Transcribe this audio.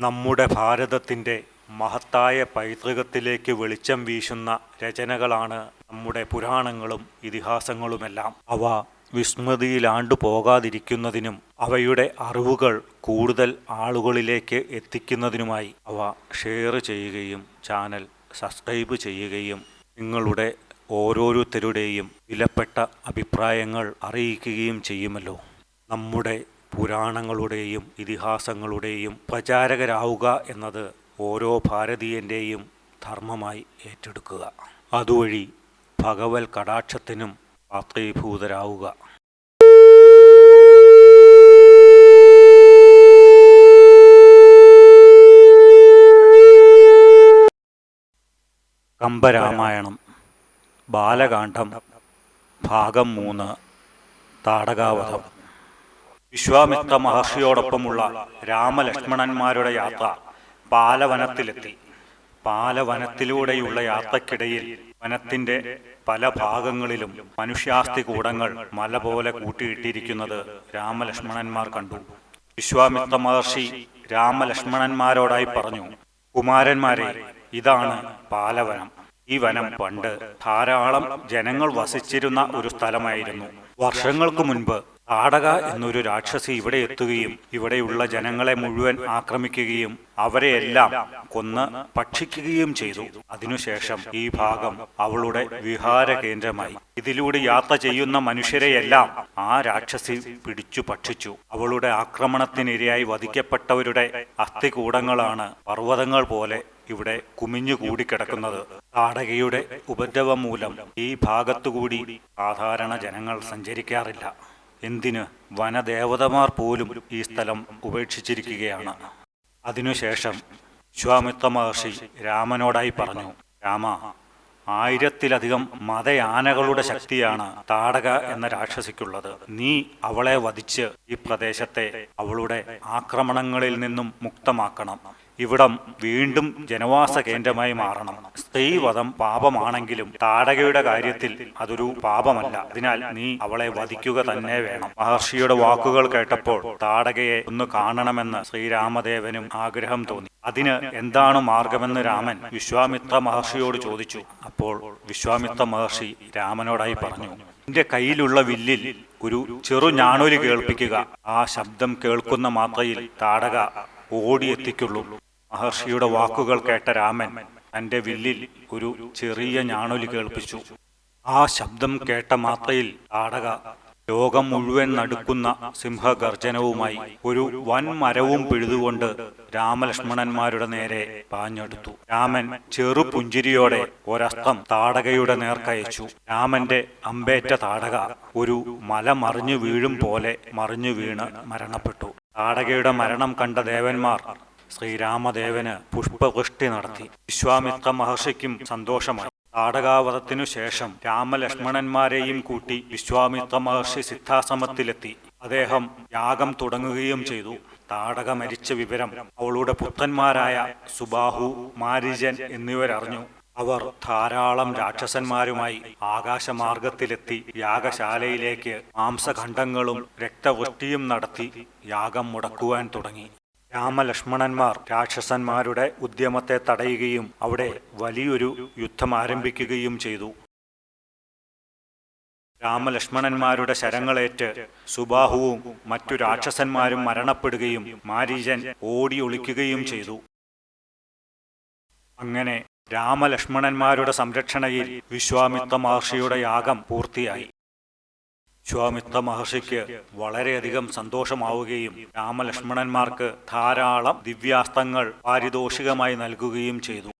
നമ്മുടെ ഭാരതത്തിന്റെ മഹത്തായ പൈതൃകത്തിലേക്ക് വെളിച്ചം വീശുന്ന രചനകളാണ് നമ്മുടെ പുരാണങ്ങളും ഇതിഹാസങ്ങളുമെല്ലാം. അവ വിസ്മൃതിയിലാണ്ടു പോകാതിരിക്കുന്നതിനും അവയുടെ അറിവുകൾ കൂടുതൽ ആളുകളിലേക്ക് എത്തിക്കുന്നതിനുമായി അവ ഷെയർ ചെയ്യുകയും ചാനൽ സബ്സ്ക്രൈബ് ചെയ്യുകയും നിങ്ങളുടെ ഓരോരുത്തരുടെയും വിലപ്പെട്ട അഭിപ്രായങ്ങൾ അറിയിക്കുകയും ചെയ്യുമല്ലോ. നമ്മുടെ പുരാണങ്ങളുടെയും ഇതിഹാസങ്ങളുടെയും പ്രചാരകരാവുക എന്നത് ഓരോ ഭാരതീയന്റെയും ധർമ്മമായി ഏറ്റെടുക്കുക. അതുവഴി ഭഗവൽ കടാക്ഷത്തിനും പാത്രീഭൂതരാവുക കമ്പരാമായണം ബാലകാന്ഡം ഭാഗം മൂന്ന് താടകാവധം. വിശ്വാമിത്ര മഹർഷിയോടൊപ്പമുള്ള രാമലക്ഷ്മണന്മാരുടെ യാത്ര പാലവനത്തിലെത്തി. പാലവനത്തിലൂടെയുള്ള യാത്രക്കിടയിൽ വനത്തിന്റെ പല ഭാഗങ്ങളിലും മനുഷ്യാസ്തി കൂടങ്ങൾ മല പോലെ കൂട്ടിയിട്ടിരിക്കുന്നത് രാമലക്ഷ്മണന്മാർ കണ്ടു. വിശ്വാമിത്ര മഹർഷി രാമലക്ഷ്മണന്മാരോടായി പറഞ്ഞു കുമാരന്മാരെ ഇതാണ് പാലവനം. ഈ വനം പണ്ട് ധാരാളം ജനങ്ങൾ വസിച്ചിരുന്ന ഒരു സ്ഥലമായിരുന്നു. വർഷങ്ങൾക്ക് മുൻപ് താടക എന്നൊരു രാക്ഷസി ഇവിടെ എത്തുകയും ഇവിടെയുള്ള ജനങ്ങളെ മുഴുവൻ ആക്രമിക്കുകയും അവരെയെല്ലാം കൊന്ന് ഭക്ഷിക്കുകയും ചെയ്തു. അതിനുശേഷം ഈ ഭാഗം അവളുടെ വിഹാര കേന്ദ്രമായി ഇതിലൂടെ യാത്ര ചെയ്യുന്ന മനുഷ്യരെയെല്ലാം ആ രാക്ഷസി പിടിച്ചു ഭക്ഷിച്ചു. അവളുടെ ആക്രമണത്തിനിരയായി വധിക്കപ്പെട്ടവരുടെ അസ്ഥികൂടങ്ങളാണ് പർവതങ്ങൾ പോലെ ഇവിടെ കുമിഞ്ഞു കൂടിക്കിടക്കുന്നത്. താടകയുടെ ഉപദ്രവം മൂലം ഈ ഭാഗത്തുകൂടി സാധാരണ ജനങ്ങൾ സഞ്ചരിക്കാറില്ല. എന്തിന് വനദേവതമാർ പോലും ഈ സ്ഥലം ഉപേക്ഷിച്ചിരിക്കുകയാണ്. അതിനുശേഷം വിശ്വാമിത്ര മഹർഷി രാമനോടായി പറഞ്ഞു രാമ ആയിരത്തിലധികം മതയാനകളുടെ ശക്തിയാണ് താടക എന്ന രാക്ഷസിക്കുള്ളത്. നീ അവളെ വധിച്ച് ഈ പ്രദേശത്തെ അവളുടെ ആക്രമണങ്ങളിൽ നിന്നും മുക്തമാക്കണം. ഇവിടം വീണ്ടും ജനവാസ കേന്ദ്രമായി മാറണം. സ്ത്രീവധം പാപമാണെങ്കിലും താടകയുടെ കാര്യത്തിൽ അതൊരു പാപമല്ല. അതിനാൽ നീ അവളെ വധിക്കുക തന്നെ വേണം. മഹർഷിയുടെ വാക്കുകൾ കേട്ടപ്പോൾ താടകയെ ഒന്ന് കാണണമെന്ന് ശ്രീരാമദേവനും ആഗ്രഹം തോന്നി. അതിന് എന്താണ് മാർഗമെന്ന് രാമൻ വിശ്വാമിത്ര മഹർഷിയോട് ചോദിച്ചു. അപ്പോൾ വിശ്വാമിത്ര മഹർഷി രാമനോടായി പറഞ്ഞു നിന്റെ കയ്യിലുള്ള വില്ലിൽ ഒരു ചെറു ഞാണൊലി കേൾപ്പിക്കുക. ആ ശബ്ദം കേൾക്കുന്ന മാത്രയിൽ താടക ഓടിയെത്തിക്കുള്ളൂ. മഹർഷിയുടെ വാക്കുകൾ കേട്ട രാമൻ തന്റെ വില്ലിൽ ഒരു ചെറിയ ഞാണൊലി കേൾപ്പിച്ചു. ആ ശബ്ദം കേട്ട മാത്രയിൽ താടക ലോകം മുഴുവൻ നടുക്കുന്ന സിംഹഗർജനവുമായി ഒരു വൻ മരവും പിഴുതുകൊണ്ട് രാമലക്ഷ്മണന്മാരുടെ നേരെ പാഞ്ഞെടുത്തു. രാമൻ ചെറു പുഞ്ചിരിയോടെ ഒരസ്ത്രം താടകയുടെ നേർക്കയച്ചു. രാമന്റെ അമ്പേറ്റ താടക ഒരു മല മറിഞ്ഞു വീഴും പോലെ മറിഞ്ഞു വീണ് മരണപ്പെട്ടു. താടകയുടെ മരണം കണ്ട ദേവന്മാർ ശ്രീരാമദേവന് പുഷ്പവൃഷ്ടി നടത്തി. വിശ്വാമിത്ര മഹർഷിക്കും സന്തോഷമായി. താടകാവധത്തിനു ശേഷം രാമലക്ഷ്മണന്മാരെയും കൂട്ടി വിശ്വാമിത്ര മഹർഷി സിദ്ധാശ്രമത്തിലെത്തി. അദ്ദേഹം യാഗം തുടങ്ങുകയും ചെയ്തു. താടക മരിച്ച വിവരം അവളുടെ പുത്രന്മാരായ സുബാഹു മാരിജൻ എന്നിവരറിഞ്ഞു. അവർ ധാരാളം രാക്ഷസന്മാരുമായി ആകാശമാർഗത്തിലെത്തി. യാഗശാലയിലേക്ക് മാംസഖണ്ഡങ്ങളും രക്തവൃഷ്ടിയും നടത്തി യാഗം മുടക്കുവാൻ തുടങ്ങി. രാമലക്ഷ്മണന്മാർ രാക്ഷസന്മാരുടെ ഉദ്യമത്തെ തടയുകയും അവിടെ വലിയൊരു യുദ്ധം ആരംഭിക്കുകയും ചെയ്തു. രാമലക്ഷ്മണന്മാരുടെ ശരങ്ങളേറ്റ് സുബാഹുവും മറ്റു രാക്ഷസന്മാരും മരണപ്പെടുകയും മാരീജൻ ഓടി ഒളിക്കുകയും ചെയ്തു. അങ്ങനെ രാമലക്ഷ്മണന്മാരുടെ സംരക്ഷണയിൽ വിശ്വാമിത്ര മഹർഷിയുടെ യാഗം പൂർത്തിയായി. വിശ്വാമിത്ര മഹർഷിക്ക് വളരെയധികം സന്തോഷമാവുകയും രാമലക്ഷ്മണന്മാർക്ക് ധാരാളം ദിവ്യാസ്ത്രങ്ങൾ പാരിതോഷികമായി നൽകുകയും ചെയ്തു.